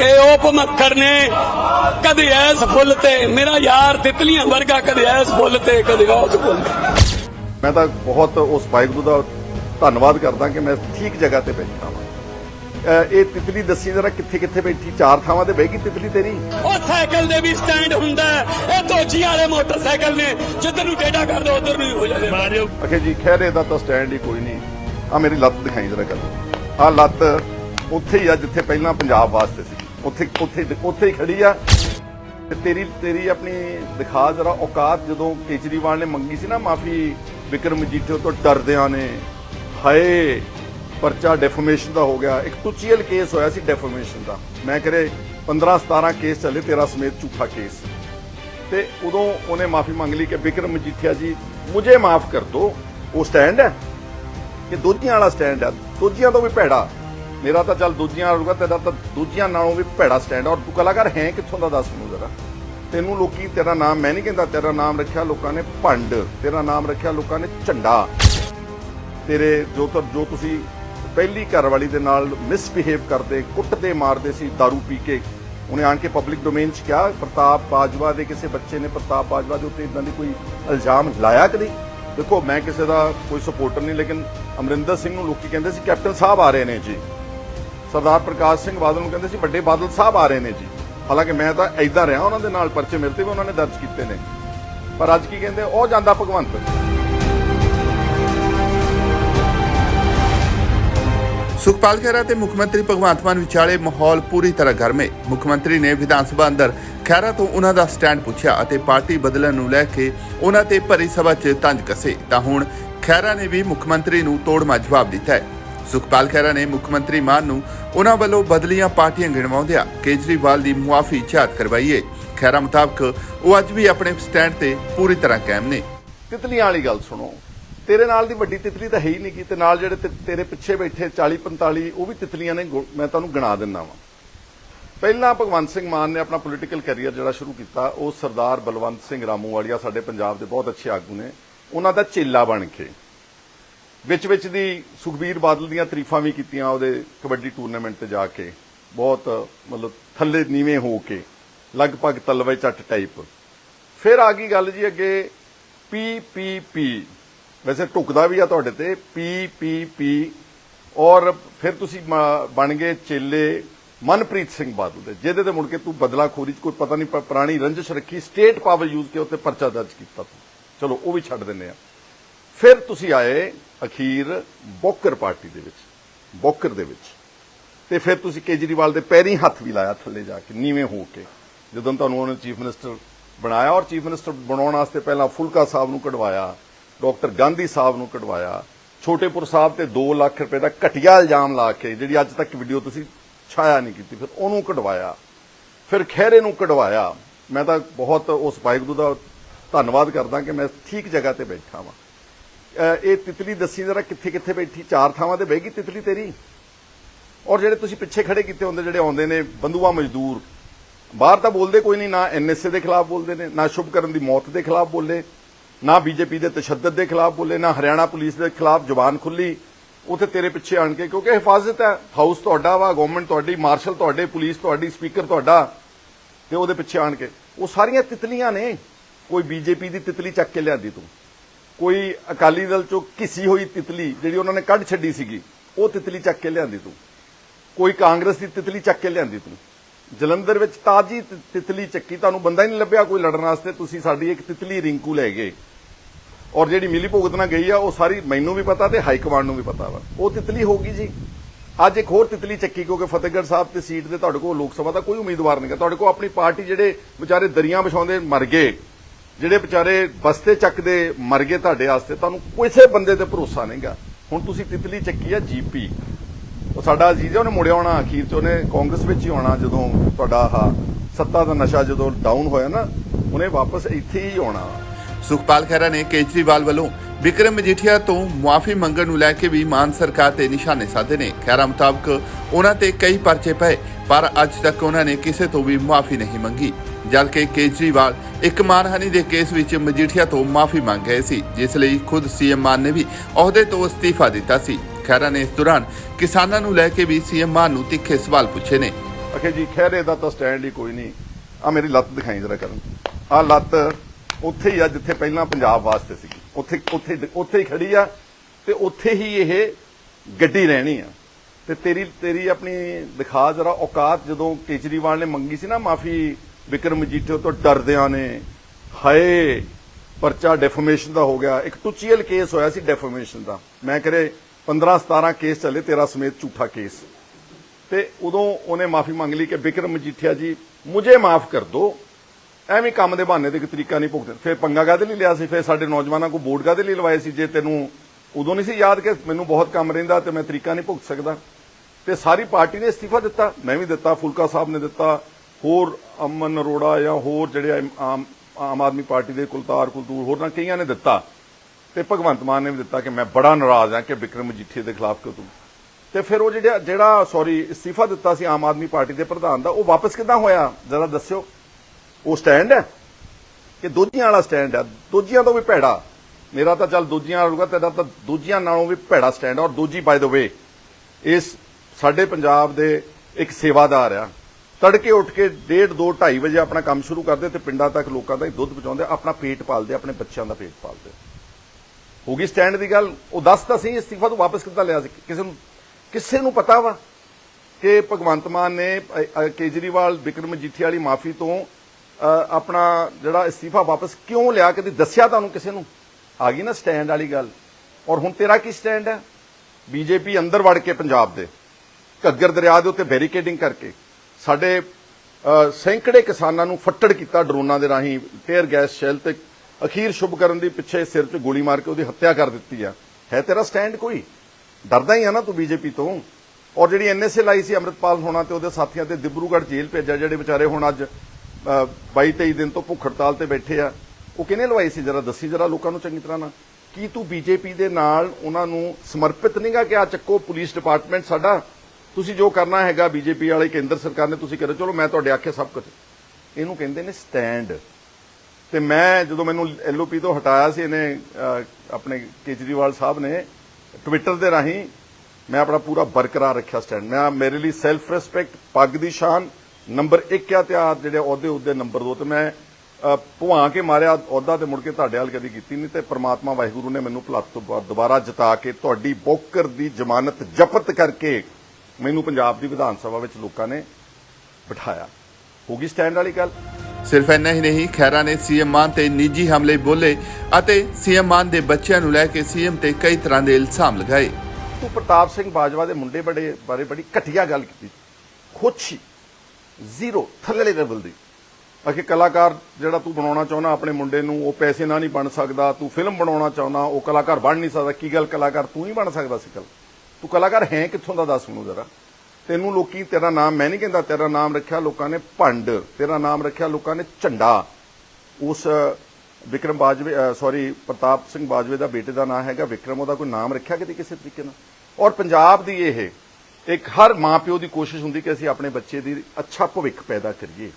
ਇਹ ਉਹ ਭਮੱਖਰ ਨੇ। ਕਦੇ ਐਸ ਫੁੱਲ ਤੇ ਮੇਰਾ ਯਾਰ ਤਿਤਲੀਆਂ ਵਰਗਾ ਕਦੇ ਐਸ ਫੁੱਲ ਤੇ ਕਦੇ ਉਸ ਫੁੱਲ। ਮੈਂ ਤਾਂ ਬਹੁਤ ਉਸ ਵਾਹਿਗੁਰੂ ਦਾ ਧੰਨਵਾਦ ਕਰਦਾ ਕਿ ਮੈਂ ਠੀਕ ਜਗ੍ਹਾ ਤੇ ਬੈਠਾ ਹਾਂ ਇਹ ਤਿਤਲੀ ਦੱਸੀ ਜਰਾ ਕਿੱਥੇ ਕਿੱਥੇ ਬੈਠੀ? ਚਾਰ ਥਾਵਾਂ ਤੇ ਬੈਠੀ ਤਿਤਲੀ ਤੇਰੀ? ਉਹ ਸਾਈਕਲ ਦੇ ਵੀ ਸਟੈਂਡ ਹੁੰਦਾ ਹੈ। ਇਹ ਦੋਜੀਆਂ ਵਾਲੇ ਮੋਟਰਸਾਈਕਲ ਨੇ। ਜਿੱਧਰ ਨੂੰ ਟੇਢਾ ਕਰ ਦੋ ਉਧਰ ਨੂੰ ਹੀ ਜਾਂਦੇ ਮਾਰਿਓ। ਅਖੇ ਜੀ ਖੈਰ ਇਹਦਾ ਤਾਂ ਸਟੈਂਡ ਹੀ ਕੋਈ ਨਹੀਂ। ਆ ਮੇਰੀ ਲੱਤ ਦਿਖਾਈ ਜਰਾ ਕਰ ਆ ਲੱਤ ਉੱਥੇ ਹੀ ਆ ਜਿੱਥੇ ਪਹਿਲਾਂ ਪੰਜਾਬ ਵਾਸਤੇ ਸੀ। ਉੱਥੇ ਉੱਥੇ ਉੱਥੇ ਹੀ ਖੜੀ ਆ। ਤੇ ਤੇਰੀ ਤੇਰੀ ਆਪਣੀ ਦਿਖਾ ਜਰਾ ਔਕਾਤ ਜਦੋਂ ਕੇਜਰੀਵਾਲ ਨੇ ਮੰਗੀ ਸੀ ਨਾ ਮਾਫੀ ਵਿਕਰਮ ਮਜੀਠੀਆ ਤੋਂ, ਡਰਦਿਆਂ ਨੇ। ਹਾਏ, ਪਰਚਾ ਡੈਫਰਮੇਸ਼ਨ ਦਾ ਹੋ ਗਿਆ। ਇੱਕ ਤੁਚੀਅਲ ਕੇਸ ਹੋਇਆ ਸੀ ਡੈਫਰਮੇਸ਼ਨ ਦਾ। ਮੈਂ ਕਰੇ 15 17 ਕੇਸ ਚੱਲੇ, ਤੇਰਾ ਸਮੇਤ ਝੂਠਾ ਕੇਸ। ਤੇ ਉਦੋਂ ਉਹਨੇ ਮਾਫੀ ਮੰਗ ਲਈ ਕਿ ਵਿਕਰਮ ਮਜੀਠੀਆ ਜੀ, ਮੁਝੇ ਮਾਫ ਕਰ ਦੋ। ਉਹ ਸਟੈਂਡ ਹੈ। ਕਿ ਦੋਜੀਆਂ ਵਾਲਾ ਸਟੈਂਡ ਹੈ। ਦੂਜੀਆਂ ਤੋਂ ਵੀ ਭੈੜਾ। ਮੇਰਾ ਤਾਂ ਚੱਲ ਦੂਜੀਆਂ ਵਾਲੂਗਾ ਤੇਰਾ ਤਾਂ ਦੂਜੀਆਂ ਨਾਲੋਂ ਵੀ ਭੈੜਾ ਸਟੈਂਡ ਔਰ ਤੂੰ ਕਲਾਕਾਰ ਹੈ ਕਿੱਥੋਂ ਦਾ ਦੱਸ ਮੈਨੂੰ ਜ਼ਰਾ। ਤੈਨੂੰ ਲੋਕੀ, ਤੇਰਾ ਨਾਮ ਮੈਂ ਨਹੀਂ ਕਹਿੰਦਾ, ਤੇਰਾ ਨਾਮ ਰੱਖਿਆ ਲੋਕਾਂ ਨੇ ਭੰਡ, ਤੇਰਾ ਨਾਮ ਰੱਖਿਆ ਲੋਕਾਂ ਨੇ ਝੰਡਾ। ਤੇਰੇ ਜੋ ਜੋ ਤੁਸੀਂ ਪਹਿਲੀ ਘਰਵਾਲੀ ਦੇ ਨਾਲ ਮਿਸਬਿਹੇਵ ਕਰਦੇ, ਕੁੱਟਦੇ ਮਾਰਦੇ ਸੀ, दारू ਪੀ ਕੇ, ਉਹਨੇ ਆਣ ਕੇ ਪਬਲਿਕ ਡੋਮੇਨ 'ਚ ਕਿਹਾ, ਪ੍ਰਤਾਪ ਬਾਜਵਾ ਦੇ ਕਿਸੇ ਬੱਚੇ ਨੇ, ਪ੍ਰਤਾਪ ਬਾਜਵਾ ਦੇ ਉੱਤੇ ਇਦਾਂ ਦੀ ਕੋਈ ਇਲਜ਼ਾਮ ਲਾਇਆ ਕਦੀ ਦੇਖੋ, ਮੈਂ ਕਿਸੇ ਦਾ ਕੋਈ ਸਪੋਰਟਰ ਨਹੀਂ, ਲੇਕਿਨ ਅਮਰਿੰਦਰ ਸਿੰਘ ਨੂੰ ਲੋਕੀ ਕਹਿੰਦੇ ਸੀ, ਕੈਪਟਨ ਸਾਹਿਬ ਆ ਰਹੇ ਨੇ ਜੀ। ਸਰਦਾਰ ਪ੍ਰਕਾਸ਼ ਸਿੰਘ ਬਾਦਲ ਨੂੰ ਕਹਿੰਦੇ ਸੀ, ਵੱਡੇ ਬਾਦਲ ਸਾਹਿਬ ਆ ਰਹੇ ਨੇ ਜੀ। ਹਾਲਾਂਕਿ ਮੈਂ ਤਾਂ ਐਦਾਂ ਰਿਹਾ ਉਹਨਾਂ ਦੇ ਨਾਲ, ਪਰਚੇ ਮਿਲਤੇ ਵੀ ਉਹਨਾਂ ਨੇ ਦਰਜ ਕੀਤੇ ਨੇ। ਪਰ ਅੱਜ ਕੀ ਕਹਿੰਦੇ, ਉਹ ਜਾਂਦਾ ਭਗਵੰਤ। ਸੁਖਪਾਲ ਖਹਿਰਾ ਤੇ ਮੁੱਖ ਮੰਤਰੀ ਭਗਵੰਤ ਮਾਨ ਵਿਚਾਲੇ ਮਾਹੌਲ ਪੂਰੀ ਤਰ੍ਹਾਂ ਗਰਮੇ ਮੁੱਖ ਮੰਤਰੀ ਨੇ ਵਿਧਾਨ ਸਭਾ ਅੰਦਰ ਖਹਿਰਾ ਤੋਂ ਉਹਨਾਂ ਦਾ ਸਟੈਂਡ ਪੁੱਛਿਆ ਅਤੇ ਪਾਰਟੀ ਬਦਲਣ ਨੂੰ ਲੈ ਕੇ ਉਹਨਾਂ ਤੇ ਭਰੀ ਸਭਾ 'ਚ ਤੰਜ ਕਸੇ। ਤਾਂ ਹੁਣ ਖਹਿਰਾ ਨੇ ਵੀ ਮੁੱਖ ਮੰਤਰੀ ਨੂੰ ਤੋੜਮਾ ਜਵਾਬ ਦਿੱਤਾ ਹੈ ਸੁਖਪਾਲ ਖਹਿਰਾ ਨੇ ਮੁੱਖ ਮੰਤਰੀ ਮਾਨ ਨੂੰ ਉਹਨਾਂ ਵੱਲੋਂ ਬਦਲੀਆਂ ਪਾਰਟੀਆਂ ਗਿਣਵਾਉਂਦਿਆਂ ਕੇਜਰੀਵਾਲ ਦੀ ਮੁਆਫੀ ਝਾਤ ਕਰਵਾਈ ਏ। ਖਹਿਰਾ ਮੁਤਾਬਕ ਉਹ ਅੱਜ ਵੀ ਆਪਣੇ ਸਟੈਂਡ ਤੇ ਪੂਰੀ ਤਰ੍ਹਾਂ ਕਾਇਮ ਨੇ। ਤਿਤਲੀਆਂ ਵਾਲੀ ਗੱਲ ਸੁਣੋ। ਤੇਰੇ ਨਾਲ ਦੀ ਵੱਡੀ ਤਿਤਲੀ ਤਾਂ ਹੈ ਹੀ ਨਹੀਂ ਕੀ ਤੇ ਨਾਲ ਜਿਹੜੇ ਤੇਰੇ ਪਿੱਛੇ ਬੈਠੇ 40 45 ਉਹ ਵੀ ਤਿਤਲੀਆਂ ਨੇ ਮੈਂ ਤੁਹਾਨੂੰ ਗਿਣਾ ਦਿੰਦਾ ਵਾਂ। ਪਹਿਲਾਂ ਭਗਵੰਤ ਸਿੰਘ ਮਾਨ ਨੇ ਆਪਣਾ ਪੋਲੀਟੀਕਲ ਕੈਰੀਅਰ ਜਿਹੜਾ ਸ਼ੁਰੂ ਕੀਤਾ, ਉਹ ਸਰਦਾਰ ਬਲਵੰਤ ਸਿੰਘ ਰਾਮੂ ਵਾਲੀਆ ਸਾਡੇ ਪੰਜਾਬ ਦੇ ਬਹੁਤ ਅੱਛੇ ਆਗੂ ਨੇ। ਉਹਨਾਂ ਦਾ ਚੇਲਾ ਬਣ ਕੇ। ਵਿੱਚ ਵਿੱਚ ਦੀ ਸੁਖਬੀਰ ਬਾਦਲ ਦੀਆਂ ਤਾਰੀਫਾਂ ਵੀ ਕੀਤੀਆਂ ਉਹਦੇ ਕਬੱਡੀ ਟੂਰਨਾਮੈਂਟ ਤੇ ਜਾ ਕੇ। ਬਹੁਤ, ਮਤਲਬ ਥੱਲੇ ਨੀਵੇਂ ਹੋ ਕੇ, ਲਗਭਗ ਤਲਵੇ ਚੱਟ ਟਾਈਪ ਫਿਰ ਆ ਗਈ ਗੱਲ ਜੀ ਅੱਗੇ, ਪੀ ਪੀ ਪੀ। ਵੈਸੇ ਟੁਕਦਾ ਵੀ ਆ ਤੁਹਾਡੇ ਤੇ, ਪੀ ਪੀ ਪੀ। ਔਰ ਫਿਰ ਤੁਸੀਂ ਬਣ ਗਏ ਚੇਲੇ ਮਨਪ੍ਰੀਤ ਸਿੰਘ ਬਾਦਲ ਦੇ, ਜਿਹਦੇ ਤੇ ਮੁੜ ਕੇ ਤੂੰ ਬਦਲਾਖੋਰੀ ਚ ਕੋਈ ਪਤਾ ਨਹੀਂ ਪੁਰਾਣੀ ਰੰਜਿਸ਼ ਰੱਖੀ, ਸਟੇਟ ਪਾਵਰ ਯੂਜ਼ ਕੇ ਉੱਤੇ ਪਰਚਾ ਦਰਜ ਕੀਤਾ ਤੂੰ। ਚਲੋ, ਉਹ ਵੀ ਛੱਡ ਦਿੰਨੇ ਆ। ਫਿਰ ਤੁਸੀਂ ਆਏ ਅਖੀਰ ਬੋਕਰ ਪਾਰਟੀ ਦੇ ਵਿੱਚ, ਬੋਕਰ ਦੇ ਵਿੱਚ। ਤੇ ਫਿਰ ਤੁਸੀਂ ਕੇਜਰੀਵਾਲ ਦੇ ਪੈਰੀ ਹੱਥ ਵੀ ਲਾਇਆ ਥੱਲੇ ਜਾ ਕੇ, ਨੀਵੇਂ ਹੋ ਕੇ। ਜਦੋਂ ਤੁਹਾਨੂੰ ਉਹਨੇ ਚੀਫ ਮਿਨਿਸਟਰ ਬਣਾਇਆ ਔਰ ਚੀਫ ਮਿਨਿਸਟਰ ਬਣਾਉਣ ਵਾਸਤੇ ਪਹਿਲਾਂ ਫੁਲਕਾ ਸਾਹਿਬ ਨੂੰ ਕਢਵਾਇਆ, ਡਾਕਟਰ ਗਾਂਧੀ ਸਾਹਿਬ ਨੂੰ ਕਢਵਾਇਆ, ਛੋਟੇਪੁਰ ਸਾਹਿਬ ਤੇ 2 ਲੱਖ ਰੁਪਏ ਦਾ ਘਟੀਆ ਇਲਜ਼ਾਮ ਲਾ ਕੇ, ਜਿਹੜੀ ਅੱਜ ਤੱਕ ਵੀਡੀਓ ਤੁਸੀਂ ਛਾਇਆ ਨਹੀਂ ਕੀਤੀ, ਫਿਰ ਉਹਨੂੰ ਕਢਵਾਇਆ। ਫਿਰ ਖਹਿਰੇ ਨੂੰ ਕਢਵਾਇਆ। ਮੈਂ ਤਾਂ ਬਹੁਤ ਉਸ ਵਾਹਿਗੁਰੂ ਦਾ ਧੰਨਵਾਦ ਕਰਦਾ ਕਿ ਮੈਂ ਠੀਕ ਜਗ੍ਹਾ ਤੇ ਬੈਠਾ ਵਾਂ। ਇਹ ਤਿਤਲੀ ਦੱਸੀ ਜਰਾ ਕਿੱਥੇ ਕਿੱਥੇ ਬੈਠੀ, ਚਾਰ ਥਾਵਾਂ ਤੇ ਬਹਿ ਗਈ ਤਿਤਲੀ ਤੇਰੀ? ਔਰ ਜਿਹੜੇ ਤੁਸੀਂ ਪਿੱਛੇ ਖੜੇ ਕੀਤੇ ਹੁੰਦੇ, ਜਿਹੜੇ ਆਉਂਦੇ ਨੇ ਬੰਦੂਆ ਮਜ਼ਦੂਰ, ਬਾਹਰ ਤਾਂ ਬੋਲਦੇ ਕੋਈ ਨਹੀਂ, ਨਾ ਐਨਐਸਏ ਦੇ ਖਿਲਾਫ ਬੋਲਦੇ ਨੇ, ਨਾ ਸ਼ੁਭਕਰਨ ਦੀ ਮੌਤ ਦੇ ਖਿਲਾਫ ਬੋਲੇ, ਨਾ ਬੀਜੇਪੀ ਦੇ ਤਸ਼ੱਦਦ ਦੇ ਖਿਲਾਫ ਬੋਲੇ, ਨਾ ਹਰਿਆਣਾ ਪੁਲਿਸ ਦੇ ਖਿਲਾਫ ਜ਼ੁਬਾਨ ਖੁੱਲੀ, ਉਥੇ ਤੇਰੇ ਪਿੱਛੇ ਆਣ ਕੇ, ਕਿਉਂਕਿ ਹਿਫਾਜ਼ਤ ਹੈ, ਹਾਊਸ ਤੁਹਾਡਾ ਵਾ ਗਵਰਨਮੈਂਟ ਤੁਹਾਡੀ, ਮਾਰਸ਼ਲ ਤੁਹਾਡੇ, ਪੁਲਿਸ ਤੁਹਾਡੀ, ਸਪੀਕਰ ਤੁਹਾਡਾ, ਤੇ ਉਹਦੇ ਪਿੱਛੇ ਆਣ ਕੇ। ਉਹ ਸਾਰੀਆਂ ਤਿਤਲੀਆਂ ਨੇ, ਕੋਈ ਬੀਜੇਪੀ ਦੀ ਤਿਤਲੀ ਚੱਕ ਕੇ ਲਿਆਂਦੀ ਤੂੰ। ਕੋਈ ਅਕਾਲੀ ਦਲ ਚੋਂ ਘਿਸੀ ਹੋਈ ਤਿਤਲੀ ਜਿਹੜੀ ਉਹਨਾਂ ਨੇ ਕੱਢ ਛੱਡੀ ਸੀਗੀ, ਉਹ ਤਿਤਲੀ ਚੱਕ ਕੇ ਲਿਆਂਦੀ ਤੂੰ। ਕੋਈ ਕਾਂਗਰਸ ਦੀ ਤਿਤਲੀ ਚੱਕ ਕੇ ਲਿਆਂਦੀ ਤੂੰ। ਜਲੰਧਰ ਵਿੱਚ ਤਾਜੀ ਤ- ਤਿਤਲੀ ਚੱਕੀ, ਤੁਹਾਨੂੰ ਬੰਦਾ ਹੀ ਨਹੀਂ ਲੱਭਿਆ ਕੋਈ ਲੜਨ ਵਾਸਤੇ, ਤੁਸੀਂ ਸਾਡੀ ਇੱਕ ਤਿਤਲੀ ਰਿੰਕੂ ਲੈ ਗਏ। ਔਰ ਜਿਹੜੀ ਮਿਲੀ ਭੁਗਤ ਨਾਲ ਗਈ ਆ, ਉਹ ਸਾਰੀ ਮੈਨੂੰ ਵੀ ਪਤਾ ਤੇ ਹਾਈ ਕਮਾਂਡ ਨੂੰ ਵੀ ਪਤਾ ਵਾ। ਉਹ ਤਿਤਲੀ ਹੋਗੀ ਜੀ। ਅੱਜ ਇੱਕ ਹੋਰ ਤਿਤਲੀ ਚੱਕੀ, ਕਿਉਂਕਿ ਫਤਿਹਗੜ੍ਹ ਸਾਹਿਬ ਤੇ ਸੀਟ ਤੇ ਤੁਹਾਡੇ ਕੋਲ ਲੋਕ ਸਭਾ ਦਾ ਕੋਈ ਉਮੀਦਵਾਰ ਨਹੀਂ ਨਹੀਂਗਾ ਤੁਹਾਡੇ ਕੋਲ ਆਪਣੀ ਪਾਰਟੀ ਜਿਹੜੇ ਵਿਚਾਰੇ ਦਰੀਆਂ ਵਿਛਾਉਂਦੇ ਮਰ ਗਏ। ਜਿਹੜੇ ਵਿਚਾਰੇ ਬਸਤੇ ਚੱਕਦੇ ਮਰ ਗਏ ਤੁਹਾਡੇ ਵਾਸਤੇ, ਤੁਹਾਨੂੰ ਕਿਸੇ ਬੰਦੇ ਤੇ ਭਰੋਸਾ ਨਹੀਂਗਾ। ਹੁਣ ਤੁਸੀਂ ਤਿਤਲੀ ਚੱਕੀ ਆ ਜੀਪੀ। ਉਹ ਸਾਡਾ ਅਜ਼ੀਜ਼ ਹੈ ਉਹਨੇ ਮੁੜਿਆ ਆਉਣਾ ਅਖੀਰ ਚ ਉਹਨੇ ਕਾਂਗਰਸ ਵਿੱਚ ਹੀ ਆਉਣਾ ਜਦੋਂ ਤੁਹਾਡਾ ਆਹ ਸੱਤਾ ਦਾ ਨਸ਼ਾ ਜਦੋਂ ਡਾਊਨ ਹੋਇਆ ਨਾ, ਉਹਨੇ ਵਾਪਸ ਇੱਥੇ ਹੀ ਆਉਣਾ। ਸੁਖਪਾਲ ਖਹਿਰਾ ਨੇ ਕੇਜਰੀਵਾਲ ਵੱਲੋਂ ਵਿਕਰਮ ਮਜੀਠੀਆ ਤੋਂ ਮੁਆਫੀ ਮੰਗਣ ਨੂੰ ਲੈ ਕੇ ਵੀ ਮਾਨ ਸਰਕਾਰ ਤੇ ਨਿਸ਼ਾਨੇ ਸਾਧੇ ਨੇ। ਖਹਿਰਾ ਮੁਤਾਬਕ ਉਹਨਾਂ ਤੇ ਕਈ ਪਰਚੇ ਪਏ, ਪਰ ਅੱਜ ਤੱਕ ਉਹਨਾਂ ਨੇ ਕਿਸੇ ਤੋਂ ਵੀ ਮੁਆਫੀ ਨਹੀਂ ਮੰਗੀ। ਜਦਕਿ ਕੇਜਰੀਵਾਲ ਇੱਕ ਮਾਨਹਾਨੀ ਦੇ ਕੇਸ ਵਿੱਚ ਮਜੀਠੀਆ ਤੋਂ ਮਾਫੀ ਮੰਗ ਗਏ ਸੀ, ਜਿਸ ਲਈ ਖੁਦ ਸੀਐਮ ਮਾਨ ਨੇ ਵੀ ਅਹੁਦੇ ਤੋਂ ਅਸਤੀਫਾ ਦਿੱਤਾ ਸੀ। ਖਹਿਰਾ ਨੇ ਇਸ ਦੌਰਾਨ ਕਿਸਾਨਾਂ ਨੂੰ ਲੈ ਕੇ ਵੀ ਸੀਐਮ ਮਾਨ ਨੂੰ ਤਿੱਖੇ ਸਵਾਲ ਪੁੱਛੇ ਨੇ। ਅਖੇ ਜੀ, ਖਹਿਰੇ ਦਾ ਤਾਂ ਸਟੈਂਡ ਹੀ ਕੋਈ ਨਹੀਂ। ਆ ਮੇਰੀ ਲੱਤ ਦਿਖਾਈ ਜਰਾ ਕਰਨ। ਆ ਲੱਤ ਉੱਥੇ ਹੀ ਆ ਜਿੱਥੇ ਪਹਿਲਾਂ ਪੰਜਾਬ ਵਾਸਤੇ ਸੀ ਉੱਥੇ ਉੱਥੇ ਉੱਥੇ ਹੀ ਖੜੀ ਆ ਤੇ ਉੱਥੇ ਹੀ ਇਹ ਗੱਡੀ ਰਹਿਣੀ ਆ। ਤੇ ਤੇਰੀ ਤੇਰੀ ਆਪਣੀ ਦਿਖਾ ਜਰਾ ਔਕਾਤ ਜਦੋਂ ਕੇਜਰੀਵਾਲ ਨੇ ਮੰਗੀ ਸੀ ਨਾ ਮਾਫੀ ਵਿਕਰਮ ਮਜੀਠੀਆ ਤੋਂ ਡਰਦਿਆਂ ਨੇ, ਹਾਏ, ਪਰਚਾ ਡੈਫਰਮੇਸ਼ਨ ਦਾ ਹੋ ਗਿਆ। ਇੱਕ ਟੁਚੀਅਲ ਕੇਸ ਹੋਇਆ ਸੀ ਡੈਫਰਮੇਸ਼ਨ ਦਾ। ਮੈਂ ਕਰੇ 15 17 ਕੇਸ ਚੱਲੇ, ਤੇਰਾ ਸਮੇਤ ਝੂਠਾ ਕੇਸ। ਤੇ ਉਦੋਂ ਉਹਨੇ ਮਾਫੀ ਮੰਗ ਲਈ ਕਿ ਵਿਕਰਮ ਮਜੀਠੀਆ ਜੀ, ਮੁਝੇ ਮਾਫ ਕਰ ਦਿਓ ਐਵੇਂ ਕੰਮ ਦੇ ਬਹਾਨੇ ਤੇ ਇੱਕ ਤਰੀਕਾ ਨਹੀਂ ਭੁਗਤਦੇ। ਫਿਰ ਪੰਗਾ ਕਾਹਦੇ ਲਈ ਲਿਆ ਸੀ? ਫਿਰ ਸਾਡੇ ਨੌਜਵਾਨਾਂ ਕੋ ਬੋਰਡ ਕਾਹਦੇ ਲਈ ਲਵਾਏ ਸੀ? ਜੇ ਤੈਨੂੰ ਉਦੋਂ ਨਹੀਂ ਸੀ ਯਾਦ ਕਿ ਮੈਨੂੰ ਬਹੁਤ ਕੰਮ ਰਹਿੰਦਾ ਤੇ ਮੈਂ ਤਰੀਕਾ ਨਹੀਂ ਭੁਗਤ ਸਕਦਾ। ਤੇ ਸਾਰੀ ਪਾਰਟੀ ਨੇ ਅਸਤੀਫਾ ਦਿੱਤਾ, ਮੈਂ ਵੀ ਦਿੱਤਾ, ਫੁਲਕਾ ਸਾਹਿਬ ਨੇ ਦਿੱਤਾ ਹੋਰ ਅਮਨ ਅਰੋੜਾ ਜਾਂ ਹੋਰ ਜਿਹੜੇ ਆਮ ਆਮ ਆਦਮੀ ਪਾਰਟੀ ਦੇ ਕੁਲਤਾਰ ਕੁਲਤੂਰ ਹੋਰਨਾਂ ਕਈਆਂ ਨੇ ਦਿੱਤਾ ਤੇ ਭਗਵੰਤ ਮਾਨ ਨੇ ਵੀ ਦਿੱਤਾ ਕਿ ਮੈਂ ਬੜਾ ਨਾਰਾਜ਼ ਹਾਂ ਕਿ ਵਿਕਰਮ ਮਜੀਠੀਆ ਦੇ ਖਿਲਾਫ ਕਿਉਂ ਤੂੰ ਤੇ ਫਿਰ ਉਹ ਜਿਹੜਾ ਜਿਹੜਾ ਸੌਰੀ ਅਸਤੀਫਾ ਦਿੱਤਾ ਸੀ ਆਮ ਆਦਮੀ ਪਾਰਟੀ ਦੇ ਪ੍ਰਧਾਨ ਦਾ, ਉਹ ਵਾਪਸ ਕਿੱਦਾਂ ਹੋਇਆ? ਜ਼ਰਾ ਦੱਸਿਓ। ਉਹ ਸਟੈਂਡ ਹੈ? ਕਿ ਦੋਜੀਆਂ ਵਾਲਾ ਸਟੈਂਡ ਹੈ? ਦੋਜੀਆਂ ਤੋਂ ਵੀ ਭੈੜਾ। ਮੇਰਾ ਤਾਂ ਚੱਲ ਦੋਜੀਆਂ ਵਾਲੂਗਾ ਤੇਰਾ ਤਾਂ ਦੂਜੀਆਂ ਨਾਲੋਂ ਵੀ ਭੈੜਾ ਸਟੈਂਡ ਔਰ ਦੂਜੀ ਬਾਈ ਦ ਵੇ ਇਸ ਸਾਡੇ ਪੰਜਾਬ ਦੇ ਇੱਕ ਸੇਵਾਦਾਰ ਆ। ਤੜਕੇ ਉੱਠ ਕੇ 1:30 2 2:30 ਵਜੇ ਆਪਣਾ ਕੰਮ ਸ਼ੁਰੂ ਕਰਦੇ ਤੇ ਪਿੰਡਾਂ ਤੱਕ ਲੋਕਾਂ ਦਾ ਦੁੱਧ ਪਹੁੰਚਾਉਂਦੇ, ਆਪਣਾ ਪੇਟ ਪਾਲਦੇ, ਆਪਣੇ ਬੱਚਿਆਂ ਦਾ ਪੇਟ ਪਾਲਦੇ। ਹੋ ਗਈ ਸਟੈਂਡ ਦੀ ਗੱਲ, ਉਹ ਦੱਸ ਤਾਂ ਸੀ ਇਸਤੀਫਾ ਤੋਂ ਵਾਪਸ ਕਿੱਦਾਂ ਲਿਆ ਸੀ? ਕਿਸੇ ਨੂੰ ਕਿਸੇ ਨੂੰ ਪਤਾ ਵਾ ਕਿ ਭਗਵੰਤ ਮਾਨ ਨੇ ਕੇਜਰੀਵਾਲ ਵਿਕਰਮ ਮਜੀਠੀਆ ਵਾਲੀ ਮਾਫੀ ਤੋਂ ਆਪਣਾ ਜਿਹੜਾ ਅਸਤੀਫਾ ਵਾਪਸ ਕਿਉਂ ਲਿਆ? ਕਦੀ ਦੱਸਿਆ ਤੁਹਾਨੂੰ ਕਿਸੇ ਨੂੰ? ਆ ਗਈ ਨਾ ਸਟੈਂਡ ਵਾਲੀ ਗੱਲ। ਔਰ ਹੁਣ ਤੇਰਾ ਕੀ ਸਟੈਂਡ ਹੈ? ਬੀਜੇਪੀ ਅੰਦਰ ਵੜ ਕੇ ਪੰਜਾਬ ਦੇ, ਘੱਗਰ ਦਰਿਆ ਦੇ ਉੱਤੇ ਬੈਰੀਕੇਡਿੰਗ ਕਰਕੇ। ਸਾਡੇ ਸੈਂਕੜੇ ਕਿਸਾਨਾਂ ਨੂੰ ਫੱਟੜ ਕੀਤਾ ਡਰੋਨਾਂ ਦੇ ਰਾਹੀਂ ਟੇਅਰ ਗੈਸ ਸ਼ੈਲ ਤੇ ਅਖੀਰ ਸ਼ੁਭ ਕਰਨ ਦੀ ਪਿੱਛੇ ਸਿਰ 'ਚ ਗੋਲੀ ਮਾਰ ਕੇ ਉਹਦੀ ਹੱਤਿਆ ਕਰ ਦਿੱਤੀ ਆ। ਹੈ ਤੇਰਾ ਸਟੈਂਡ ਕੋਈ? ਡਰਦਾ ਹੀ ਆ ਨਾ ਤੂੰ ਬੀਜੇਪੀ ਤੋਂ। ਔਰ ਜਿਹੜੀ ਐਨਐਸਏ ਲਾਈ ਸੀ ਅੰਮ੍ਰਿਤਪਾਲ ਹੋਣਾ ਤੇ ਉਹਦੇ ਸਾਥੀਆਂ ਤੇ ਦਿਬਰੂਗੜ੍ਹ ਜੇਲ੍ਹ ਭੇਜਿਆ, ਜਿਹੜੇ ਵਿਚਾਰੇ ਹੁਣ ਅੱਜ 22 23 ਦਿਨ ਤੋਂ ਭੁੱਖ ਹੜਤਾਲ ਤੇ ਬੈਠੇ ਆ। ਉਹ ਕਿਹਨੇ ਲਵਾਈ ਸੀ? ਜਰਾ ਦੱਸੀ, ਜਰਾ ਲੋਕਾਂ ਨੂੰ ਚੰਗੀ ਤਰ੍ਹਾਂ ਨਾ। ਕੀ ਤੂੰ ਬੀਜੇਪੀ ਦੇ ਨਾਲ ਉਹਨਾਂ ਨੂੰ ਸਮਰਪਿਤ ਨਹੀਂਗਾ ਕਿ ਆ ਚੱਕੋ ਪੁਲਿਸ ਡਿਪਾਰਟਮੈਂਟ ਸਾਡਾ ਤੁਸੀਂ ਜੋ ਕਰਨਾ ਹੈਗਾ ਬੀਜੇਪੀ ਵਾਲੇ, ਕੇਂਦਰ ਸਰਕਾਰ ਨੇ ਤੁਸੀਂ ਕਰੋ। ਚਲੋ, ਮੈਂ ਤੁਹਾਡੇ ਆਖੇ ਸਭ ਕੁਝ। ਇਹਨੂੰ ਕਹਿੰਦੇ ਨੇ ਸਟੈਂਡ ਤੇ ਮੈਂ ਜਦੋਂ ਮੈਨੂੰ ਐਲਓਪੀ ਤੋਂ ਹਟਾਇਆ ਸੀ, ਇਹਨੇ ਆਪਣੇ ਕੇਜਰੀਵਾਲ ਸਾਹਿਬ ਨੇ ਟਵਿੱਟਰ ਦੇ ਰਾਹੀਂ ਮੈਂ ਆਪਣਾ ਪੂਰਾ ਬਰਕਰਾਰ ਰੱਖਿਆ ਸਟੈਂਡ ਮੈਂ ਮੇਰੇ ਲਈ ਸੈਲਫ ਰਿਸਪੈਕਟ ਪੱਗ ਦੀ ਸ਼ਾਨ, ਨੰਬਰ 1 ਆ ਤੇ ਆ ਜਿਹੜੇ ਅਹੁਦੇ ਉਹਦੇ ਨੰਬਰ 2 ਤੇ ਮੈਂ ਭੁਆ ਕੇ ਮਾਰਿਆ, ਅਹੁਦਾ ਤੇ ਮੁੜ ਕੇ ਤੁਹਾਡੇ ਹਾਲ ਕਦੀ ਕੀਤੀ ਨਹੀਂ ਤੇ ਪ੍ਰਮਾਤਮਾ ਵਾਹਿਗੁਰੂ ਨੇ ਮੈਨੂੰ ਭਲੱਤ ਤੋਂ ਦੁਬਾਰਾ ਜਿਤਾ ਕੇ ਤੁਹਾਡੀ ਬੋਕਰ ਦੀ ਜ਼ਮਾਨਤ ਜ਼ਬਤ ਕਰਕੇ ਮੈਨੂੰ ਪੰਜਾਬ ਦੀ ਵਿਧਾਨ ਸਭਾ ਵਿੱਚ ਲੋਕਾਂ ਨੇ ਬਿਠਾਇਆ। ਹੋ ਗਈ ਸਟੈਂਡ ਵਾਲੀ ਗੱਲ। ਸਿਰਫ ਇੰਨਾ ਹੀ ਨਹੀਂ ਖੈਰਾ ਨੇ ਸੀਐਮ ਮਾਨ ਤੇ ਨਿੱਜੀ ਹਮਲੇ ਬੋਲੇ ਅਤੇ ਸੀਐਮ ਮਾਨ ਦੇ ਬੱਚਿਆਂ ਨੂੰ ਲੈ ਕੇ ਸੀਐਮ ਤੇ ਕਈ ਤਰ੍ਹਾਂ ਦੇ ਇਲਜ਼ਾਮ ਲਗਾਏ। ਤੂੰ ਪ੍ਰਤਾਪ ਸਿੰਘ ਬਾਜਵਾ ਦੇ ਮੁੰਡੇ ਬੜੇ ਬਾਰੇ ਬੜੀ ਘਟੀਆ ਗੱਲ ਕੀਤੀ। ਖੁਸ਼ੀ ਜ਼ੀਰੋ ਥੱਲੇ ਲੈਵਲ ਦੀ ਅਖੇ ਕਲਾਕਾਰ ਜਿਹੜਾ ਤੂੰ ਬਣਾਉਣਾ ਚਾਹੁੰਦਾ ਆਪਣੇ ਮੁੰਡੇ ਨੂੰ ਉਹ ਪੈਸੇ ਨਾਲ ਨਹੀਂ ਬਣ ਸਕਦਾ। ਤੂੰ ਫਿਲਮ ਬਣਾਉਣਾ ਚਾਹੁੰਦਾ ਉਹ ਕਲਾਕਾਰ ਬਣ ਨਹੀਂ ਸਕਦਾ। ਕੀ ਗੱਲ ਕਲਾਕਾਰ ਤੂੰ ਨਹੀਂ ਬਣ ਸਕਦਾ ਸੀ ਕੱਲ ਤੂੰ ਕਲਾਕਾਰ ਹੈ ਕਿੱਥੋਂ ਦਾ ਦੱਸ ਮੈਨੂੰ ਜ਼ਰਾ। ਤੈਨੂੰ ਲੋਕੀ ਤੇਰਾ ਨਾਮ, ਮੈਂ ਨਹੀਂ ਕਹਿੰਦਾ ਤੇਰਾ ਨਾਮ ਰੱਖਿਆ ਲੋਕਾਂ ਨੇ ਭੰਡ, ਤੇਰਾ ਨਾਮ ਰੱਖਿਆ ਲੋਕਾਂ ਨੇ ਝੰਡਾ। ਉਸ ਵਿਕਰਮ ਬਾਜਵੇ ਸੌਰੀ ਪ੍ਰਤਾਪ ਸਿੰਘ ਬਾਜਵੇ ਦਾ ਬੇਟੇ ਦਾ ਨਾਮ ਹੈਗਾ, ਵਿਕਰਮ, ਉਹਦਾ ਕੋਈ ਨਾਮ ਰੱਖਿਆ ਕਿਤੇ ਕਿਸੇ ਤਰੀਕੇ ਨਾਲ? ਔਰ ਪੰਜਾਬ ਦੀ ਇਹ, ਇੱਕ ਹਰ ਮਾਪਿਓ ਦੀ ਕੋਸ਼ਿਸ਼ ਹੁੰਦੀ ਕਿ ਅਸੀਂ ਆਪਣੇ ਬੱਚੇ ਦੀ ਅੱਛਾ ਭਵਿੱਖ ਪੈਦਾ ਕਰੀਏ।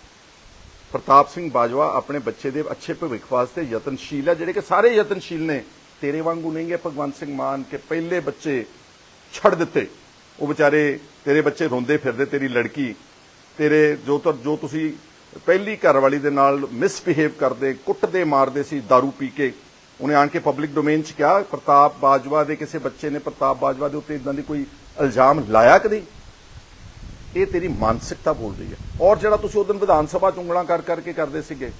ਪ੍ਰਤਾਪ ਸਿੰਘ ਬਾਜਵਾ ਆਪਣੇ ਬੱਚੇ ਦੇ ਅੱਛੇ ਭਵਿੱਖ ਵਾਸਤੇ ਯਤਨਸ਼ੀਲ ਹੈ, ਜਿਹੜੇ ਕਿ ਸਾਰੇ ਯਤਨਸ਼ੀਲ ਨੇ। ਤੇਰੇ ਵਾਂਗੂ ਨਹੀਂ ਹੈ ਭਗਵੰਤ ਸਿੰਘ ਮਾਨ ਕੇ ਪਹਿਲੇ ਬੱਚੇ ਛੱਡ ਦਿੱਤੇ। ਉਹ ਵਿਚਾਰੇ ਤੇਰੇ ਬੱਚੇ ਰੋਂਦੇ ਫਿਰਦੇ, ਤੇਰੀ ਲੜਕੀ, ਤੇਰੇ ਜੋ ਜੋ ਤੁਸੀਂ ਪਹਿਲੀ ਘਰਵਾਲੀ ਦੇ ਨਾਲ ਮਿਸਬਿਹੇਵ ਕਰਦੇ, ਕੁੱਟਦੇ ਮਾਰਦੇ ਸੀ, दारू ਪੀ ਕੇ। ਉਹਨੇ ਆਣ ਕੇ ਪਬਲਿਕ ਡੋਮੇਨ 'ਚ ਕਿਹਾ, ਪ੍ਰਤਾਪ ਬਾਜਵਾ ਦੇ ਕਿਸੇ ਬੱਚੇ ਨੇ ਪ੍ਰਤਾਪ ਬਾਜਵਾ ਦੇ ਉੱਤੇ ਇਦਾਂ ਦੀ ਕੋਈ ਇਲਜ਼ਾਮ ਲਾਇਆ ਕਦੀ ਇਹ ਤੇਰੀ ਮਾਨਸਿਕਤਾ ਬੋਲ ਰਹੀ ਹੈ। ਔਰ ਜਿਹੜਾ ਤੁਸੀਂ ਉਦੋਂ ਵਿਧਾਨ ਸਭਾ ਚ ਉਂਗਲਾਂ ਕਰ ਕਰਕੇ ਕਰਦੇ ਸੀਗੇ,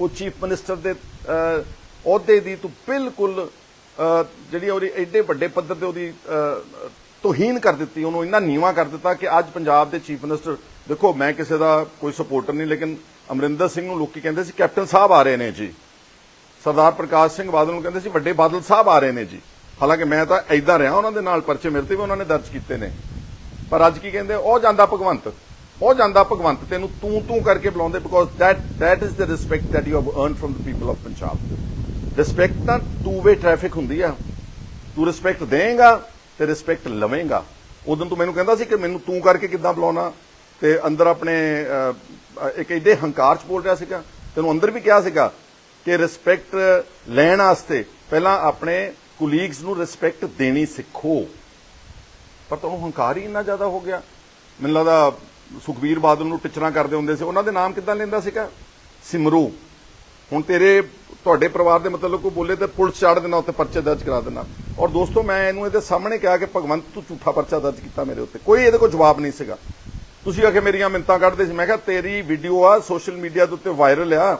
ਉਹ ਚੀਫ ਮਿਨਿਸਟਰ ਦੇ ਅਹੁਦੇ ਦੀ ਤੂੰ ਬਿਲਕੁਲ ਜਿਹੜੀ ਉਹਦੀ ਐਡੇ ਵੱਡੇ ਪੱਧਰ ਤੇ ਉਹਦੀ ਤੋਹੀਨ ਕਰ ਦਿੱਤੀ, ਉਹਨੂੰ ਇੰਨਾ ਨੀਵਾ ਕਰ ਦਿੱਤਾ ਕਿ ਅੱਜ ਪੰਜਾਬ ਦੇ ਚੀਫ ਮਿਨਿਸਟਰ, ਦੇਖੋ, ਮੈਂ ਕਿਸੇ ਦਾ ਕੋਈ ਸਪੋਰਟਰ ਨਹੀਂ, ਲੇਕਿਨ ਅਮਰਿੰਦਰ ਸਿੰਘ ਨੂੰ ਲੋਕੀ ਕਹਿੰਦੇ ਸੀ ਕੈਪਟਨ ਸਾਹਿਬ ਆ ਰਹੇ ਨੇ ਜੀ। ਸਰਦਾਰ ਪ੍ਰਕਾਸ਼ ਸਿੰਘ ਬਾਦਲ ਨੂੰ ਕਹਿੰਦੇ ਸੀ ਵੱਡੇ ਬਾਦਲ ਸਾਹਿਬ ਆ ਰਹੇ ਨੇ ਜੀ। ਹਾਲਾਂਕਿ ਮੈਂ ਤਾਂ ਐਦਾਂ ਰਿਹਾ ਉਹਨਾਂ ਦੇ ਨਾਲ, ਪਰਚੇ ਮੇਰੇ ਵੀ ਉਹਨਾਂ ਨੇ ਦਰਜ ਕੀਤੇ ਨੇ। ਪਰ ਅੱਜ ਕੀ ਕਹਿੰਦੇ, ਉਹ ਜਾਂਦਾ ਭਗਵੰਤ, ਉਹ ਜਾਂਦਾ ਭਗਵੰਤ ਤੈਨੂੰ ਤੂੰ ਤੂੰ ਕਰਕੇ ਬੁਲਾਉਂਦੇ because that that is the respect that you have earned from the people of Punjab respect ਤਾਂ ਟੂ ਵੇ ਟ੍ਰੈਫਿਕ ਹੁੰਦੀ ਆ। ਤੂੰ ਰਿਸਪੈਕਟ ਦੇਂਗਾ ਤੇ ਰਿਸਪੈਕਟ ਲਵੇਂਗਾ। ਉਦੋਂ ਤੂੰ ਮੈਨੂੰ ਕਹਿੰਦਾ ਸੀ ਕਿ ਮੈਨੂੰ ਤੂੰ ਕਰਕੇ ਕਿੱਦਾਂ ਬੁਲਾਉਣਾ। ਤੇ ਅੰਦਰ ਆਪਣੇ ਇੱਕ ਏਡੇ ਹੰਕਾਰ ਚ ਬੋਲ ਰਿਹਾ ਸੀਗਾ। ਤੈਨੂੰ ਅੰਦਰ ਵੀ ਕਿਹਾ ਸੀਗਾ ਕਿ ਰਿਸਪੈਕਟ ਲੈਣ ਵਾਸਤੇ ਪਹਿਲਾਂ ਆਪਣੇ ਕੁਲੀਗਸ ਨੂੰ ਰਿਸਪੈਕਟ ਦੇਣੀ ਸਿੱਖੋ। ਪਰ ਤੁਹਾਨੂੰ ਹੰਕਾਰ ਹੀ ਇੰਨਾ ਜ਼ਿਆਦਾ ਹੋ ਗਿਆ। ਮੈਨੂੰ ਲੱਗਦਾ ਸੁਖਬੀਰ ਬਾਦਲ ਨੂੰ ਟਿਚਰਾਂ ਕਰਦੇ ਹੁੰਦੇ ਸੀ। ਉਹਨਾਂ ਦੇ ਨਾਮ ਕਿੱਦਾਂ ਲੈਂਦਾ ਸੀਗਾ? ਸਿਮਰੂ। ਹੁਣ ਤੇਰੇ, ਤੁਹਾਡੇ ਪਰਿਵਾਰ ਦੇ ਮਤਲਬ ਕੋਈ ਬੋਲੇ ਤੇ ਪੁਲਿਸ ਚਾੜ ਦੇਣਾ ਉੱਤੇ ਪਰਚੇ ਦਰਜ ਕਰਾ ਦੇਣਾ। ਔਰ ਦੋਸਤੋ, ਮੈਂ ਇਹਨੂੰ ਇਹਦੇ ਸਾਹਮਣੇ ਕਿਹਾ ਕਿ ਭਗਵੰਤ, ਤੂੰ ਝੂਠਾ ਪਰਚਾ ਦਰਜ ਕੀਤਾ ਮੇਰੇ ਉੱਤੇ। ਕੋਈ ਇਹਦੇ ਕੋਲ ਜਵਾਬ ਨਹੀਂ ਸੀਗਾ। ਤੁਸੀਂ ਆਖੇ ਮੇਰੀਆਂ ਮਿੰਤਾਂ ਕੱਢਦੇ ਸੀ। ਮੈਂ ਕਿਹਾ, ਤੇਰੀ ਵੀਡੀਓ ਆ ਸੋਸ਼ਲ ਮੀਡੀਆ ਦੇ ਉੱਤੇ ਵਾਇਰਲ ਆ।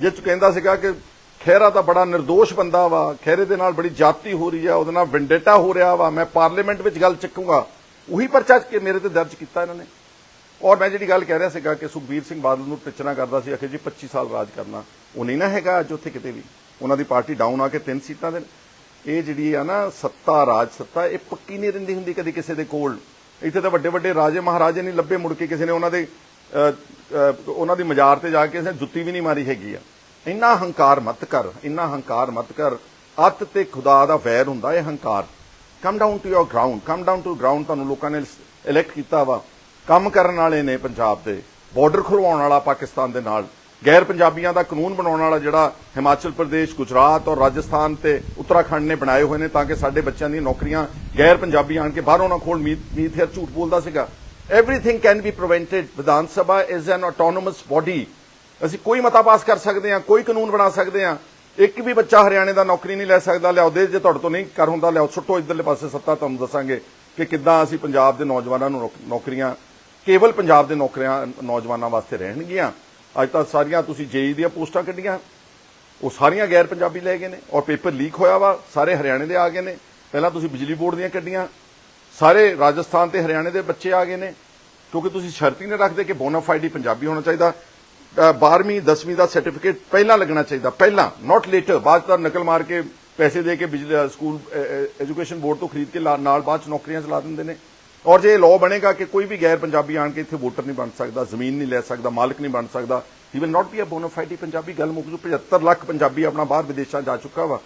ਜਿਸ ਚ ਕਹਿੰਦਾ ਸੀਗਾ ਕਿ ਖਹਿਰਾ ਤਾਂ ਬੜਾ નિર્ਦੋਸ਼ ਬੰਦਾ ਵਾ, ਖਹਿਰੇ ਦੇ ਨਾਲ ਬੜੀ ਜਾਤੀ ਹੋ ਰਹੀ ਆ, ਉਹਦੇ ਨਾਲ ਵਿੰਡੇਟਾ ਹੋ ਰਿਹਾ ਵਾ, ਮੈਂ ਪਾਰਲੀਮੈਂਟ ਵਿੱਚ ਗੱਲ ਚੱਕੂਗਾ। ਉਹੀ ਪਰਚਾ ਮੇਰੇ ਤੇ ਦਰਜ ਕੀਤਾ ਇਹਨਾਂ ਨੇ। ਔਰ ਮੈਂ ਜਿਹੜੀ ਗੱਲ ਕਹਿ ਰਿਹਾ ਸੀਗਾ ਕਿ ਸੁਖਬੀਰ ਸਿੰਘ ਬਾਦਲ ਨੂੰ ਟਿਚਣਾ ਕਰਦਾ ਸੀ, ਆਖੇ ਜੀ 25 ਸਾਲ ਰਾਜ ਕਰਨਾ। ਉਹ ਨਹੀਂ ਨਾ ਹੈਗਾ ਅੱਜ ਉੱਥੇ ਕਿਤੇ ਵੀ। ਉਹਨਾਂ ਦੀ ਪਾਰਟੀ ਡਾਊਨ ਆ ਕੇ ਤਿੰਨ ਸੀਟਾਂ ਦੇ ਇਹ ਜਿਹੜੀ ਆ ਨਾ ਸੱਤਾ, ਰਾਜ ਸੱਤਾ, ਇਹ ਪੱਕੀ ਨਹੀਂ ਰਹਿੰਦੀ ਹੁੰਦੀ ਕਦੇ ਕਿਸੇ ਦੇ ਕੋਲ। ਇੱਥੇ ਤਾਂ ਵੱਡੇ ਵੱਡੇ ਰਾਜੇ ਮਹਾਰਾਜੇ ਨਹੀਂ ਲੱਭੇ ਮੁੜ ਕੇ ਕਿਸੇ ਨੇ। ਉਹਨਾਂ ਦੇ ਉਹਨਾਂ ਦੀ ਮਜ਼ਾਰ ਤੇ ਜਾ ਕੇ ਕਿਸੇ ਜੁੱਤੀ ਵੀ ਨਹੀਂ ਮਾਰੀ ਹੈਗੀ ਆ। ਇੰਨਾ ਹੰਕਾਰ ਮਤ ਕਰ, ਇੰਨਾ ਹੰਕਾਰ ਮਤ ਕਰ। ਅੱਤ ਤੇ ਖੁਦਾ ਦਾ ਵੈਰ ਹੁੰਦਾ ਇਹ ਹੰਕਾਰ। Come down to your ground come down to ground ਤੁਹਾਨੂੰ ਲੋਕਾਂ ਨੇ ਇਲੈਕਟ ਕੀਤਾ ਵਾ। ਕੰਮ ਕਰਨ ਵਾਲੇ ਨੇ ਪੰਜਾਬ ਦੇ। ਬਾਰਡਰ ਖੁਲਵਾਉਣ ਵਾਲਾ ਪਾਕਿਸਤਾਨ ਦੇ ਨਾਲ। ਗੈਰ ਪੰਜਾਬੀਆਂ ਦਾ ਕਾਨੂੰਨ ਬਣਾਉਣ ਵਾਲਾ ਜਿਹੜਾ ਹਿਮਾਚਲ ਪ੍ਰਦੇਸ਼, ਗੁਜਰਾਤ ਔਰ ਰਾਜਸਥਾਨ ਤੇ ਉੱਤਰਾਖੰਡ ਨੇ ਬਣਾਏ ਹੋਏ ਨੇ ਤਾਂ ਕਿ ਸਾਡੇ ਬੱਚਿਆਂ ਦੀਆਂ ਨੌਕਰੀਆਂ ਗੈਰ ਪੰਜਾਬੀ ਆਣ ਕੇ ਬਾਹਰੋਂ ਨਾ ਖੋਲ ਮੀਤ ਝੂਠ ਬੋਲਦਾ ਸੀਗਾ। Everything can be prevented Vidhan Sabha is an autonomous body ਅਸੀਂ ਕੋਈ ਮਤਾ ਪਾਸ ਕਰ ਸਕਦੇ ਹਾਂ, ਕੋਈ ਕਾਨੂੰਨ ਬਣਾ ਸਕਦੇ ਹਾਂ। ਇੱਕ ਵੀ ਬੱਚਾ ਹਰਿਆਣੇ ਦਾ ਨੌਕਰੀ ਨਹੀਂ ਲੈ ਸਕਦਾ, ਲਿਆਓ ਦੇ, ਜੇ ਤੁਹਾਡੇ ਤੋਂ ਨਹੀਂ ਕਰ ਹੁੰਦਾ, ਲਿਆਓ। ਸੁੱਟੋ ਇਧਰਲੇ ਪਾਸੇ ਸੱਤਾ, ਤੁਹਾਨੂੰ ਦੱਸਾਂਗੇ ਕਿ ਕਿੱਦਾਂ ਅਸੀਂ ਪੰਜਾਬ ਦੇ ਨੌਜਵਾਨਾਂ ਨੂੰ ਨੌਕ- ਨੌਕਰੀਆਂ ਕੇਵਲ ਪੰਜਾਬ ਦੇ ਨੌਕਰੀਆਂ ਨੌਜਵਾਨਾਂ ਵਾਸਤੇ ਰਹਿਣਗੀਆਂ। ਅੱਜ ਤਾਂ ਸਾਰੀਆਂ ਤੁਸੀਂ ਜੇਈ ਦੀਆਂ ਪੋਸਟਾਂ ਕੱਢੀਆਂ। ਉਹ ਸਾਰੀਆਂ ਗੈਰ ਪੰਜਾਬੀ ਲੈ ਗਏ ਨੇ ਔਰ ਪੇਪਰ ਲੀਕ ਹੋਇਆ ਵਾ, ਸਾਰੇ ਹਰਿਆਣੇ ਦੇ ਆ ਗਏ ਨੇ। ਪਹਿਲਾਂ ਤੁਸੀਂ ਬਿਜਲੀ ਬੋਰਡ ਦੀਆਂ ਕੱਢੀਆਂ, ਸਾਰੇ ਰਾਜਸਥਾਨ ਤੇ ਹਰਿਆਣੇ ਦੇ ਬੱਚੇ ਆ ਗਏ ਨੇ। ਕਿਉਂਕਿ ਤੁਸੀਂ ਸ਼ਰਤ ਹੀ ਨਹੀਂ ਰੱਖਦੇ ਕਿ ਬੋਨਾਫਾਈਡ ਹੀ ਪੰਜਾਬੀ ਹੋਣਾ ਚਾਹੀਦਾ। 12ਵੀਂ 10ਵੀਂ ਦਾ ਸਰਟੀਫਿਕੇਟ ਪਹਿਲਾਂ ਲੱਗਣਾ ਚਾਹੀਦਾ, ਪਹਿਲਾਂ ਨਾਟ ਲੇਟਰ ਬਾਅਦ 'ਚ ਤਾਂ ਨਕਲ ਮਾਰ ਕੇ ਪੈਸੇ ਦੇ ਕੇ ਬਿਜਲੀ ਸਕੂਲ ਐਜੂਕੇਸ਼ਨ ਬੋਰਡ ਤੋਂ ਖਰੀਦ ਕੇ ਲਾ- ਨਾਲ ਬਾਅਦ ਚ ਨੌਕਰੀਆਂ ਚਲਾ ਦਿੰਦੇ ਨੇ। ਔਰ ਜੇ ਲਾਅ ਬਣੇਗਾ ਕਿ ਕੋਈ ਵੀ ਗੈਰ ਪੰਜਾਬੀ ਆਣ ਕੇ ਇੱਥੇ ਵੋਟਰ ਨਹੀਂ ਬਣ ਸਕਦਾ, ਜ਼ਮੀਨ ਨਹੀਂ ਲੈ ਸਕਦਾ, ਮਾਲਕ ਨਹੀਂ ਬਣ ਸਕਦਾ he will not be a bonafide Punjabi. ਗੱਲ ਮੁੱਕ ਜੂ 75 ਲੱਖ ਪੰਜਾਬੀ ਆਪਣਾ ਬਾਹਰ ਵਿਦੇਸ਼ਾਂ ਜਾ ਚੁੱਕਾ ਵਾ।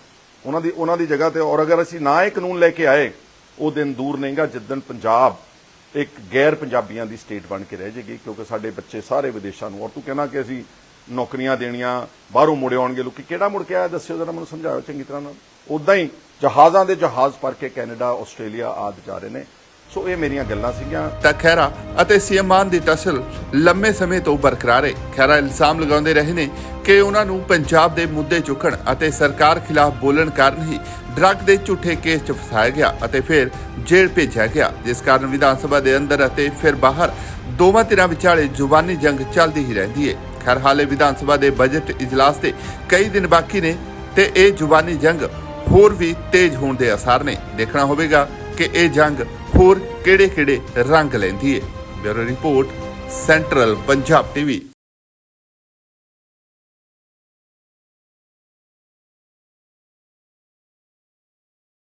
ਉਹਨਾਂ ਦੀ ਉਹਨਾਂ ਦੀ ਜਗ੍ਹਾ ਤੇ, ਔਰ ਅਗਰ ਅਸੀਂ ਨਾ ਇਹ ਕਾਨੂੰਨ ਲੈ ਕੇ ਆਏ, ਉਹ ਦਿਨ ਦੂਰ ਨਹੀਂਗਾ ਜਿੱਦਣ ਪੰਜਾਬ ਇੱਕ ਗੈਰ ਪੰਜਾਬੀਆਂ ਦੀ ਸਟੇਟ ਬਣ ਕੇ ਰਹਿ ਜਾਏਗੀ ਕਿਉਂਕਿ ਸਾਡੇ ਬੱਚੇ ਸਾਰੇ ਵਿਦੇਸ਼ਾਂ ਨੂੰ, ਔਰ ਤੂੰ ਕਹਿਣਾ ਕਿ ਅਸੀਂ ਨੌਕਰੀਆਂ ਦੇਣੀਆਂ, ਬਾਹਰੋਂ ਮੁੜੇ ਆਉਣਗੇ ਲੋਕੀ, ਕਿਹੜਾ ਮੁੜ ਕੇ ਆਇਆ? ਦੱਸਿਓ ਜਰਾ ਮੈਨੂੰ ਸਮਝਾਓ ਚੰਗੀ ਤਰ੍ਹਾਂ ਨਾਲ। ਉਦਾਂ ਹੀ ਜਹਾਜ਼ਾਂ ਦੇ ਜਹਾਜ਼ ਭਰ ਕੇ ਕੈਨੇਡਾ, ਆਸਟ੍ਰੇਲੀਆ ਆਦਿ ਜਾ ਰਹੇ ਨੇ। ਸੋ ਇਹ ਮੇਰੀਆਂ ਗੱਲਾਂ ਸੀਗੀਆਂ। ਤਾਂ ਖਹਿਰਾ ਅਤੇ ਸੀਐਮ ਮਾਨ ਦੀ ਟਸਲ ਲੰਮੇ ਸਮੇਂ ਤੋਂ ਬਰਕਰਾਰ ਹੈ ਖਹਿਰਾ ਇਲਜ਼ਾਮ ਲਗਾਉਂਦੇ ਰਹੇ ਨੇ ਕਿ ਉਹਨਾਂ ਨੂੰ ਪੰਜਾਬ ਦੇ ਮੁੱਦੇ ਚੁੱਕਣ ਅਤੇ ਸਰਕਾਰ ਖਿਲਾਫ ਬੋਲਣ ਕਾਰਨ ਹੀ ਡਰੱਗ ਦੇ ਝੂਠੇ ਕੇਸ 'ਚ ਫਸਾਇਆ ਗਿਆ ਅਤੇ ਫਿਰ ਜੇਲ੍ਹ ਭੇਜਿਆ ਗਿਆ। ਜਿਸ ਕਾਰਨ ਵਿਧਾਨ ਸਭਾ ਦੇ ਅੰਦਰ ਅਤੇ ਫਿਰ ਬਾਹਰ ਦੋਵਾਂ ਧਿਰਾਂ ਵਿਚਾਲੇ ਜ਼ੁਬਾਨੀ ਜੰਗ ਚੱਲਦੀ ਹੀ ਰਹਿੰਦੀ ਹੈ ਖੈਰ ਹਾਲੇ ਵਿਧਾਨ ਸਭਾ ਦੇ ਬਜਟ ਇਜਲਾਸ ਦੇ ਕਈ ਦਿਨ ਬਾਕੀ ਨੇ ਤੇ ਇਹ ਜ਼ੁਬਾਨੀ ਜੰਗ ਹੋਰ ਵੀ ਤੇਜ਼ ਹੋਣ ਦੇ ਅਸਾਰ ਨੇ। ਦੇਖਣਾ ਹੋਵੇਗਾ ਕਿ ਇਹ ਜੰਗ ਹੋਰ ਕਿਹੜੇ-ਕਿਹੜੇ ਰੰਗ ਲੈਂਦੀ ਹੈ bureau report central Punjab TV.